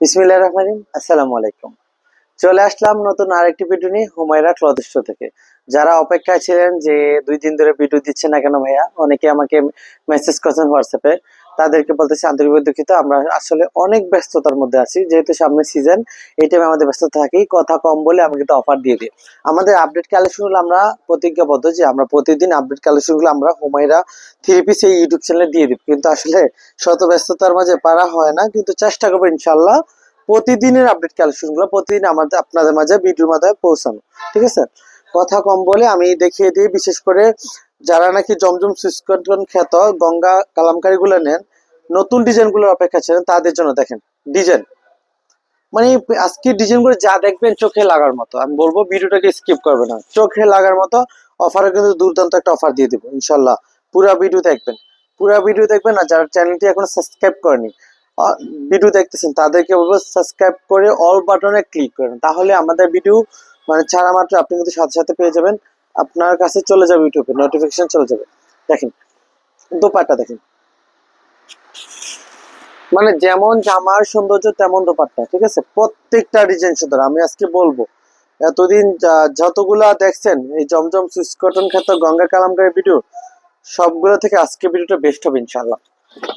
বিসমিল্লাহ রহমানিম আসসালামু আলাইকুম। চলে আসলাম নতুন আরেকটি ভিডিও নিয়ে হুমায়রা ক্লথ থেকে। যারা অপেক্ষায় ছিলেন যে দুই দিন ধরে ভিডিও দিচ্ছে না কেন ভাইয়া, অনেকে আমাকে মেসেজ করছেন হোয়াটসঅ্যাপে তাদেরকে বলতেছি আন্তরিকভাবে দুঃখিত। আমরা আসলে অনেক ব্যস্ততার মধ্যে আছি। যেহেতু সামনে সিজন এই টাইমে আমাদের ব্যস্ত থাকি, কথা কম বলে আমি কিন্তু অফার দিয়ে দিই। আমাদের আপডেট কালেকশনগুলো আমরা প্রতিজ্ঞাবদ্ধ যে আমরা প্রতিদিন আপডেট কালেকশনগুলো আমরা হুমায়রা থ্রি পিস এই ইউটিউব চ্যানেলে দিয়ে দিব কিন্তু আসলে শত ব্যস্ততার মাঝে পারা হয় না। কিন্তু চেষ্টা করব ইনশাল্লাহ প্রতিদিনের আপডেট কালেকশনগুলো প্রতিদিন আমাদের আপনাদের মাঝে ভিডিওর মাধ্যমে পৌঁছানো। ঠিক আছে? কথা কম বলে আমি দেখিয়ে দিই। বিশেষ করে যারা নাকি জমজম সুইসকন খ্যাত গঙ্গা কালামকারীগুলো নেন, নতুন ডিজাইন ডিজাইনগুলোর অপেক্ষা ছিলেন, তাদের জন্য দেখেন, ডিজাইন। মানে আজকের ডিজাইনগুলো যা দেখবেন চোখে লাগার মতো। আমি বলব ভিডিওটাকে স্কিপ করবে না। চোখে লাগার মতো অফারে কিন্তু দুর্দান্ত একটা অফার দিয়ে দিব, ইনশাল্লাহ। পুরা ভিডিও দেখবেন। পুরা ভিডিও দেখবেন না যারা চ্যানেলটি এখনও সাবস্ক্রাইব করেনি ভিডিও দেখতেছেন, তাদেরকে বলব সাবস্ক্রাইব করে অল বাটনে ক্লিক করেন। তাহলে আমাদের ভিডিও মানে ছাড়া মাত্র আপনি কিন্তু সাথে সাথে পেয়ে যাবেন। আপনার কাছে চলে যাবে ইউটিউবে নোটিফিকেশন চলে যাবে। দেখেন, দোপাট্টা দেখেন। মানে যেমন জামার সৌন্দর্য, তেমন দোপাট্টা, ঠিক আছে? প্রত্যেকটা ডিজাইন সুন্দর। আমি আজকে বলব, এতদিন যতগুলা দেখছেন, এই জমজম কটন খ্যাত গঙ্গা কালামকারের ভিডিও সবগুলো থেকে আজকে ভিডিওটা বেস্ট হবে ইনশাল্লাহ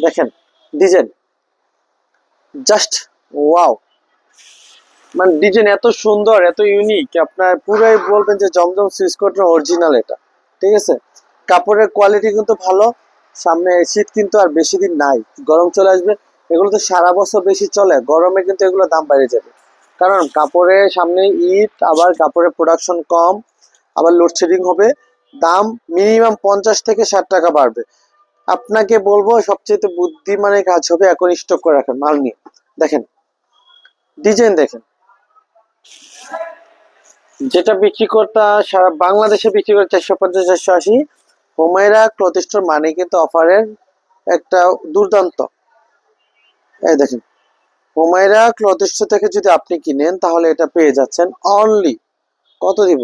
দেখেন ডিজাইন জাস্ট ওয়াও মানে ডিজাইন এত সুন্দর, এত ইউনিক আপনার পুরাই বলবেন যে জমজম সুইচ অরিজিনাল এটা। ঠিক আছে? কাপড়ের কোয়ালিটি কিন্তু ভালো, সামনে শীত কিন্তু আর বেশি দিন নাই, গরম চলে আসবে। এগুলো তো সারা বছর বেশি চলে, গরমে কিন্তু এগুলো দাম বেড়ে যাবে। কারণ কাপড়ে সামনে ঈদ আবার কাপড়ের প্রোডাকশন কম, আবার লোডশেডিং হবে, দাম মিনিমাম পঞ্চাশ থেকে ষাট টাকা বাড়বে। আপনাকে বলব, সবচেয়ে বুদ্ধিমানের কাজ হবে এখন স্টক করে রাখেন, মাল নিয়ে। দেখেন ডিজাইন দেখেন। যেটা বিক্রি করতা সারা বাংলাদেশে বিক্রি করে চারশো পঞ্চাশ, চারশো আশি। হুমায়রা ক্লথ স্টোর মানে কিন্তু অফারের একটা দুর্দান্ত। এই দেখেন, হুমায়রা ক্লথ স্টোর থেকে যদি আপনি কিনেন, তাহলে এটা পেয়ে যাচ্ছেন অনলি কত দিব?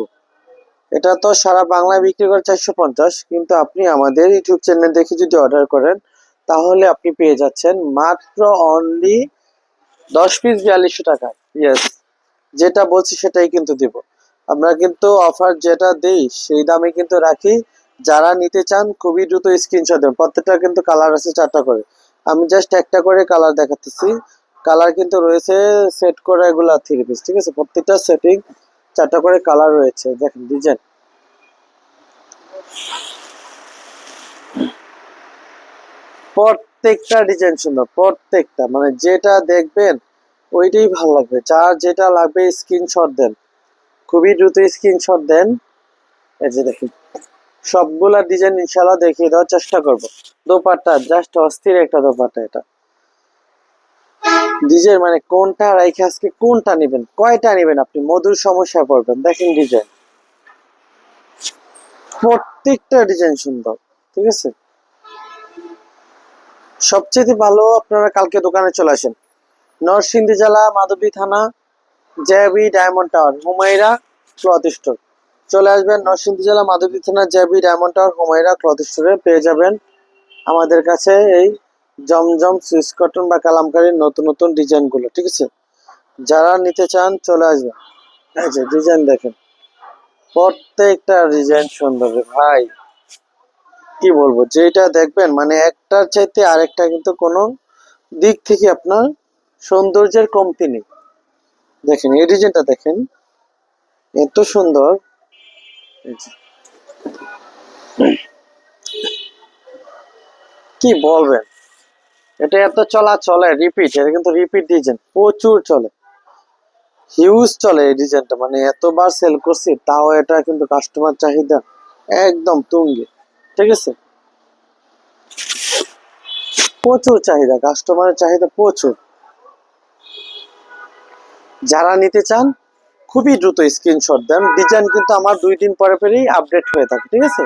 এটা তো সারা বাংলায় বিক্রি করে চারশো পঞ্চাশ, কিন্তু আপনি আমাদের ইউটিউব চ্যানেল দেখে যদি অর্ডার করেন, তাহলে আপনি পেয়ে যাচ্ছেন মাত্র অনলি দশ পিস বিয়াল্লিশশো টাকা। ইয়েস যেটা বলছি সেটাই কিন্তু দিব। আমরা কিন্তু অফার যেটা দেই, সেই দামে কিন্তু রাখি। যারা নিতে চান, খুবই দ্রুত স্ক্রিনশট দেন। প্রত্যেকটা কিন্তু কালার আছে চারটা করে। আমি জাস্ট একটা করে কালার দেখাতেছি। কালার কিন্তু রয়েছে সেট করা এগুলা থ্রি পিস ঠিক আছে? প্রত্যেকটা সেটিং চারটা করে কালার রয়েছে। দেখেন ডিজাইন প্রত্যেকটা ডিজাইন সুন্দর, প্রত্যেকটা। মানে যেটা দেখবেন, ওইটাই ভালো লাগবে। যার যেটা লাগবে স্ক্রিনশট দেন। খুবই দ্রুত স্ক্রিনশট দেন। এই যে দেখুন, সবগুলা ডিজাইন ইনশাল্লাহ দেখিয়ে দেওয়ার চেষ্টা করব। দোপাট্টা জাস্ট অস্থির একটা দোপাট্টা এটা। ডিজাইন মানে কোনটা রাইখে আজকে কোনটা নেবেন, কয়টা নেবেন আপনি? মধুর সমস্যা পড়বেন। দেখেন ডিজাইন প্রত্যেকটা ডিজাইন সুন্দর, ঠিক আছে? সবচেয়ে ভালো আপনারা কালকে দোকানে চলে আসেন। নরসিংদী জেলা, মাধবী থানা JB diamond tower, Humaira cloth store. চলে আসবেন নরসিংদী জেলা মাধবী থানা JB diamond tower, Humaira cloth স্টোরে। পেয়ে যাবেন আমাদের কাছে এই জমজম সুইস কটন বা কালামকারীর নতুন নতুন ডিজাইনগুলো, ঠিক আছে? যারা নিতে চান চলে আসবেন। যে ডিজাইন দেখেন। প্রত্যেকটা ডিজাইন সুন্দর ভাই। কি বলব, যেটা দেখবেন মানে একটার চাইতে আরেকটা কিন্তু কোনো দিক থেকে আপনার সৌন্দর্যের কমতি নেই। দেখেন, এই ডিজাইনটা দেখেন। এত সুন্দর। কি বলবেন? এটা এত চলা চলে রিপিট এটা কিন্তু রিপিট ডিজাইন, প্রচুর চলে। হিউজ চলে এই ডিজাইনটা মানে এতবার সেল করছি, তাও এটা কিন্তু কাস্টমার চাহিদা একদম তুঙ্গে, ঠিক আছে? প্রচুর চাহিদা কাস্টমারের চাহিদা প্রচুর। যারা নিতে চান, খুবই দ্রুত স্ক্রিনশট দেন। ডিজাইন কিন্তু আমার দুই দিন পরে পরেই আপডেট হয়ে থাকে, ঠিক আছে?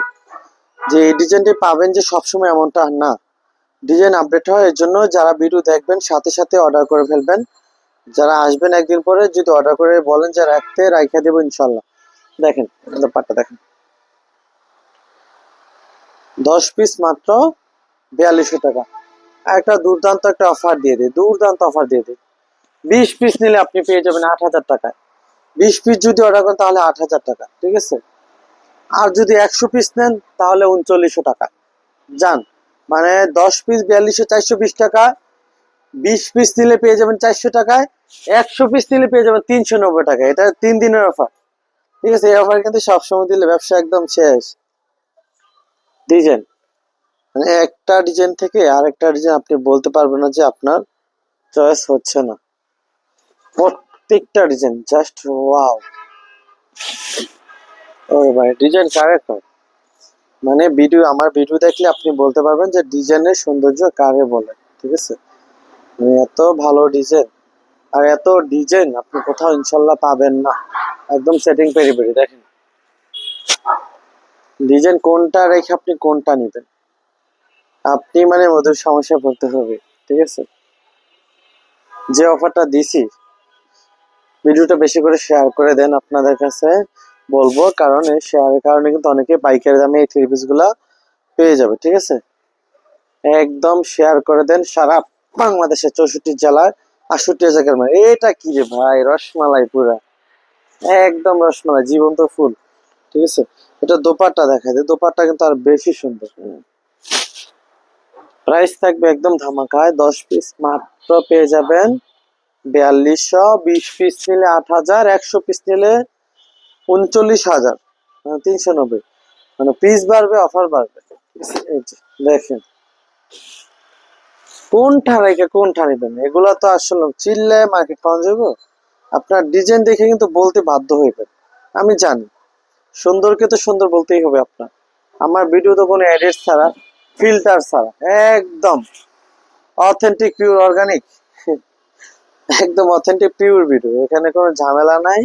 যে এই ডিজাইনটি পাবেন যে সবসময় এমনটা না। ডিজাইন আপডেট হয়, এর জন্য যারা ভিডিও দেখবেন, সাথে সাথে অর্ডার করে ফেলবেন। যারা আসবেন একদিন পরে, যদি অর্ডার করে বলেন যে রাখতে, রাইখা দেবো ইনশাল্লাহ দেখেন পাটটা দেখেন। দশ পিস মাত্র বিয়াল্লিশশো টাকা। একটা দুর্দান্ত একটা অফার দিয়ে দিই, দুর্দান্ত অফার দিয়ে দিই। বিশ পিস নিলে আপনি পেয়ে যাবেন আট হাজার টাকায়। বিশ পিস যদি অর্ডার করেন তাহলে আট হাজার টাকা, ঠিক আছে? আর যদি একশো পিস নেন, তাহলে উনচল্লিশশো টাকা। যান মানে দশ পিস বিয়াল্লিশশো, চারশো বিশ টাকা, বিশ পিস নিলে পেয়ে যাবেন চারশো টাকায়, একশো পিস নিলে পেয়ে যাবেন তিনশো নব্বই টাকা এটা তিন দিনের অফার ঠিক আছে? এই অফার কিন্তু সবসময় দিলে ব্যবসা একদম শেষ। ডিজাইন মানে একটা ডিজাইন থেকে আরেকটা ডিজাইন আপনি বলতে পারবেন না যে আপনার চয়েস হচ্ছে না। প্রত্যেকটা ডিজাইন জাস্ট ওয়াও ভাই ডিজাইন কারেক্ট মানে ভিডিও আমার ভিডিও দেখলে আপনি বলতে পারবেন যে ডিজাইনের সৌন্দর্য কারে বলে, ঠিক আছে? মানে এত ভালো ডিজাইন আর এত ডিজাইন আপনি কোথাও ইনশাল্লাহ পাবেন না। একদম সেটিং পেরি পেরি, দেখেন। ডিজাইন কোনটা রেখে আপনি কোনটা নেবেন? আপনি মানে ওদের সমস্যা পড়তে হবে, ঠিক আছে? যে অফারটা দিছি ভিডিওটা বেশি করে শেয়ার করে দেন আপনাদের কাছে বলব, কারণ এই শেয়ারের কারণে কিন্তু অনেকে পাইকারি দামে এই থ্রি পিসগুলা পেয়ে যাবে, ঠিক আছে? একদম শেয়ার করে দেন সারা বাংলাদেশে চৌষট্টি জেলায় আটষট্টি জায়গার মানে এটা কি রে ভাই? রসমালাই পুরা। একদম রসমালাই, জীবন্ত ফুল, ঠিক আছে? এটা দোপাট্টা দেখা যায় দোপাট্টা কিন্তু আর বেশি সুন্দর। প্রাইস থাকবে একদম ধামাকায়, দশ পিস মাত্র পেয়ে যাবেন। বিয়াল্লিশশো বিশ পিস নিলে আট হাজার, একশো পিস নিলে উনচল্লিশ হাজার মানে তিনশো নব্বই। মানে পিস বাড়বে অফার বাড়বে। দেখেন। কোনটা রেখে কোনটা নেবেন এগুলো তো আসলে চিল্লে মার্কেট পাওয়া যাবে। আপনার ডিজাইন দেখে কিন্তু বলতে বাধ্য হইবেন আমি জানি। সুন্দরকে তো সুন্দর বলতেই হবে আপনার। আমার ভিডিও তো কোনো এডিট ছাড়া ফিল্টার ছাড়া, একদম। অথেন্টিক পিওর অর্গানিক একদম অথেন্টিক পিওর ভিডিও এখানে কোনো ঝামেলা নাই,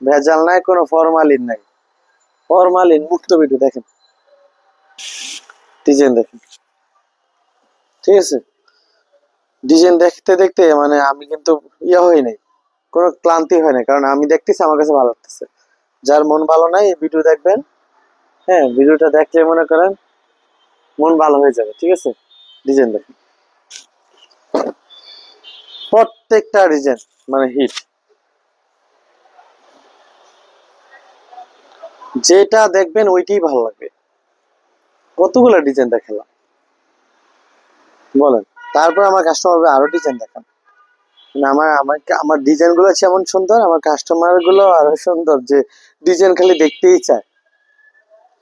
ভেজাল নাই, কোনো ফরমালিন নাই। ফরমালিন মুক্ত ভিডিও দেখেন। ডিজাইন দেখেন। ঠিক আছে? ডিজাইন দেখতে দেখতে মানে আমি কিন্তু ইয়ে হই নাই। কোনো ক্লান্তি হয় না কারণ আমি দেখতেছি, আমার কাছে ভালো লাগতেছে। যার মন ভালো নাই ভিডিও দেখবেন। হ্যাঁ ভিডিওটা দেখলে মনে করেন, মন ভালো হয়ে যাবে, ঠিক আছে? ডিজাইন দেখেন। প্রত্যেকটা ডিজাইন মানে হিট যেটা দেখবেন ওইটাই ভালো লাগবে। কতগুলো ডিজাইন দেখালাম? বলেন। তারপর আমার কাস্টমার আরও ডিজাইন দেখান। মানে আমার আমার আমার ডিজাইনগুলো যেমন সুন্দর, আমার কাস্টমারগুলো আরও সুন্দর, যে ডিজাইন খালি দেখতেই চায়।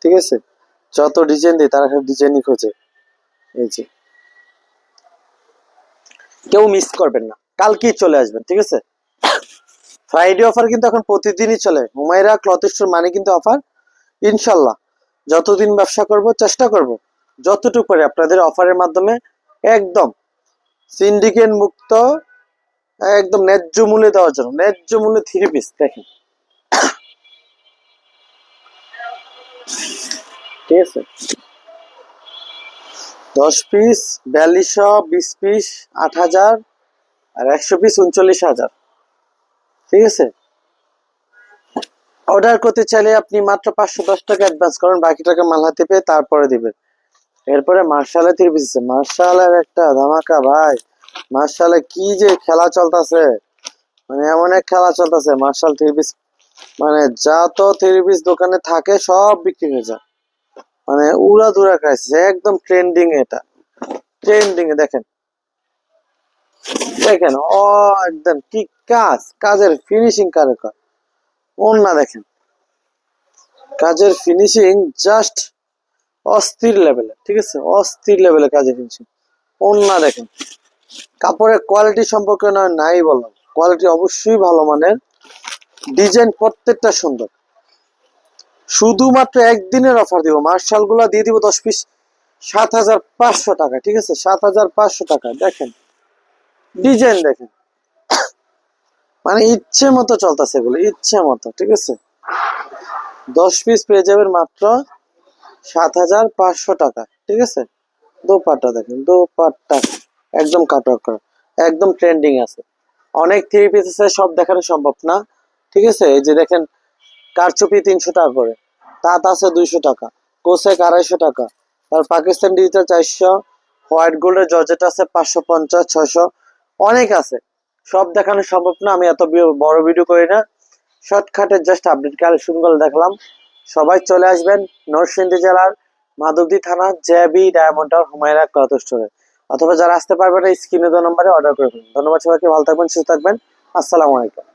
ঠিক আছে? যত ডিজাইন দিই তারা খালি ডিজাইনই খোঁজে। এই যে। কেউ মিস করবেন না। কালকেই চলে আসবেন, ঠিক আছে? ফ্রাইডে অফার কিন্তু এখন প্রতিদিনই চলে। হুমায়রা ক্লথ স্টোর মানে কিন্তু অফার ইনশাল্লাহ, যতদিন ব্যবসা করব, চেষ্টা করব, যতটুকু পারি আপনাদের অফারের মাধ্যমে একদম সিন্ডিকেট মুক্ত, একদম ন্যায্য মূল্যে দেওয়ার জন্য, ন্যায্য মূল্যে থ্রি পিস দেখেন। ঠিক আছে? দশ পিস বিয়াল্লিশশো বিশ পিস আট হাজার আর একশো পিস উনচল্লিশ হাজার। ঠিক আছে? অর্ডার করতে চাইলে আপনি মাত্র পাঁচশো দশ টাকা অ্যাডভান্স করেন, বাকি টাকা মাল হাতে পেয়ে তারপরে দিবেন। এরপরে মার্শালে থ্রি মার্শালের একটা ধামাকা, ভাই। মার্শালে কি যে খেলা চলতেছে। মানে এমন এক খেলা চলতেছে মার্শাল থ্রি পিস মানে যা তো থ্রি পিস দোকানে থাকে, সব বিক্রি হয়ে যায়। মানে উড়া দুরা খাইছে একদম ট্রেন্ডিং এটা। ট্রেন্ডিং এ দেখেন। দেখেন, ও একদম কি কাজ? কাজের ফিনিশিং কারে কর না দেখেন। কাজের ফিনিশিং জাস্ট অস্থির লেভেলে ঠিক আছে? অস্থির লেভেলে কাজের ফিনিশিং না দেখেন। কাপড়ের কোয়ালিটি সম্পর্কে নয়, নাই বললাম কোয়ালিটি অবশ্যই ভালো মানের। ডিজাইন প্রত্যেকটা সুন্দর। শুধুমাত্র একদিনের অফার দিব। মার্শালগুলা দিয়ে দিব দশ পিস সাত হাজার পাঁচশো টাকা, ঠিক আছে? সাত হাজার পাঁচশো টাকা, দেখেন। ডিজাইন দেখেন। মানে ইচ্ছে মতো চলতেছে এগুলো, ইচ্ছে মতো, ঠিক আছে? দশ পিস পেয়ে যাবেন মাত্র সাত হাজার পাঁচশো টাকা, ঠিক আছে? দোপাট্টা দেখেন, দোপাট্টা, একদম কাটওয়ার্ক করা একদম ট্রেন্ডিং আছে। অনেক থ্রি পিস আছে, সব দেখানো সম্ভব না, ঠিক আছে? এই যে দেখেন, কারচুপি তিনশো টাকা করে, তাঁত আছে দুইশো টাকা, কোসেক আড়াইশো টাকা, আর পাকিস্তান ডিজিটাল চারশো, হোয়াইট গোল্ডের জর্জেট আছে পাঁচশো পঞ্চাশ, ছয়শো অনেক আছে। সব দেখানো সম্ভব না, আমি এত বড় ভিডিও করি না। শর্টকাটের জাস্ট আপডেট কালেকশনগুলো দেখলাম। সবাই চলে আসবেন নরসিংদী জেলার মাধবদী থানা, জেবি, ডায়মন্ড আর হুমায়রা ক্লথ স্টোরে। অথবা যারা আসতে পারবে না, স্ক্রিনে দু নম্বরে অর্ডার করে ফেলুন। ধন্যবাদ সবাইকে, ভালো থাকবেন, সুস্থ থাকবেন। আসসালামু আলাইকুম।